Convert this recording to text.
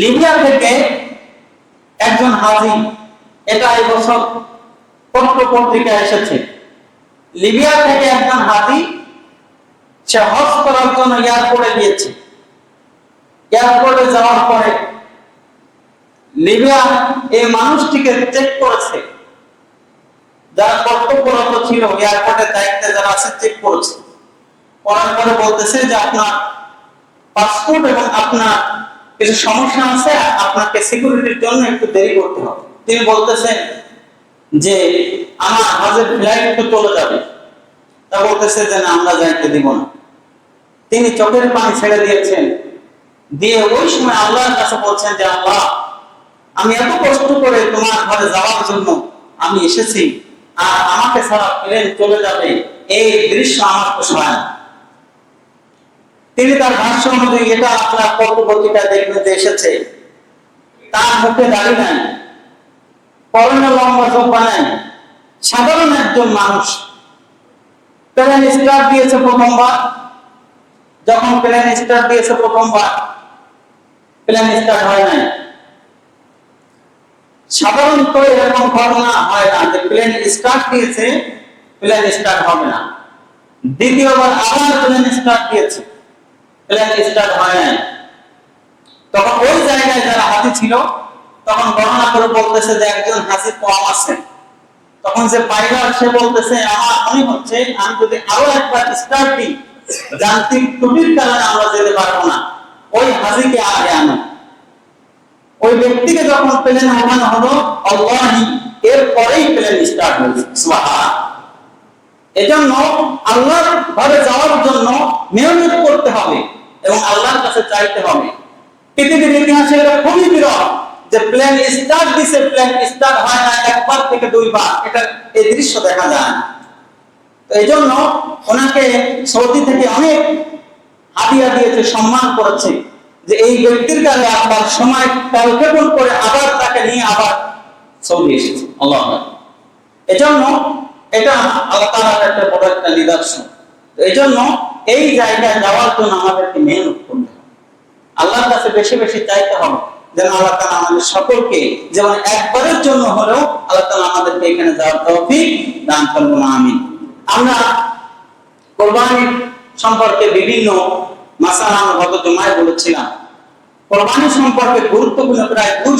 Libya থেকে একজন হাজি এটা এই বছর পত্র পত্রিকায় এসেছে। লিবিয়া থেকে একজন হাজি, সে হজ করার জন্য এয়ারপোর্টে গিয়েছে। এয়ারপোর্টে যাওয়ার পরে লিবিয়া এই মানুষটিকে চেক করেছে। যারা কর্তব্যরত ছিল এয়ারপোর্টের দায়িত্বে যারা আছে চেক করেছে। করার পরে বলতেছে যে আপনার পাসপোর্ট এবং আপনার কিছু সমস্যা আছে, আপনাকে সিকিউরিটির জন্য একটু দেরি করতে হবে। তিনি বলতেছেন যে, আমার হাজের ফ্লাইট একটু চলে যাবে। তা বলতেছে যে, না, আমরা যাইতে দিব না। তিনি চোখের পানি ছেড়ে দিয়েছেন। দিয়ে ওই সময় আল্লাহর কাছে বলছেন যে, আল্লাহ, আমি এত কষ্ট করে তোমার ঘরে যাওয়ার জন্য আমি এসেছি, আর আমাকে ছাড়া প্লেন চলে যাবে। এই দৃশ্য আমার পোষায় না। তিনি তার ভাষ্য অনুযায়ী এটা আপনার পত্রপত্রিকায় দেখবেন যে এসেছে। তার মুখে দাড়ি নাই, পরনে লম্বা জোব্বা নাই, সাধারণ একজন মানুষ। প্লেন স্টার দিয়েছে প্রথমবার। যখন প্লেন স্টার দিয়েছে প্রথমবার প্লেন স্টার্ট হয় নাই। সাধারণত এরকম ঘটনা হয় না যে প্লেন স্টার্ট দিয়েছে প্লেন স্টার্ট হবে না। দ্বিতীয়বার আবার প্লেন স্টার্ট দিয়েছে। তখন ওই জায়গায় যারা হাতি ছিল, তখন করে বলতেছে যে একজন কম আছে। তখন যে সে বলতেছে, আমার মনে হচ্ছে আমি যদি আরও একবার স্টার্ট দিই, যান্ত্রিক ত্রুটির কারণে আমরা যেতে পারব না। ওই আগে আনো। ওই ব্যক্তিকে যখন প্লেন ওঠানো হলো, আল্লাহি, এর পরেই প্লেন স্টার্ট হয়েছে এজন্য আল্লাহর ঘরে যাওয়ার জন্য নিয়মিত করতে হবে। এবং আল্লাহর কাছে চাইতে হবে। পৃথিবীর ইতিহাসে এটা খুবই বিরল। যে প্লেন স্টার্ট দিছে প্লেন স্টার্ট হয় না একবার থেকে দুইবার। এটা এই দৃশ্য দেখা যায়। তো এই জন্য ওনাকে সৌদি থেকে অনেক হাদিয়া দিয়েছে, সম্মান করেছে যে এই ব্যক্তির কাছে আপনার সময় ক্যালকুলেট করে আবার তাকে নিয়ে আবার সৌদি এসেছে। আল্লাহ এজন্য এটা আল্লাহ তাআলার একটা বড় একটা নিদর্শন। এই জন্য এই জায়গায় যাওয়ার জন্য আমাদেরকে মেহনত করতে আল্লাহর কাছে বেশি বেশি চাইতে হবে যেন আল্লাহ তালা আমাদের সকলকে যেমন একবারের জন্য হলেও আল্লাহ তাআলা আমাদেরকে এখানে যাওয়ার তৌফিক দান করব না আমি আমরা কোরবানি সম্পর্কে বিভিন্ন মাসালা আমরা গত জমায় বলেছিলাম। কোরবানি সম্পর্কে গুরুত্বপূর্ণ প্রায় দুই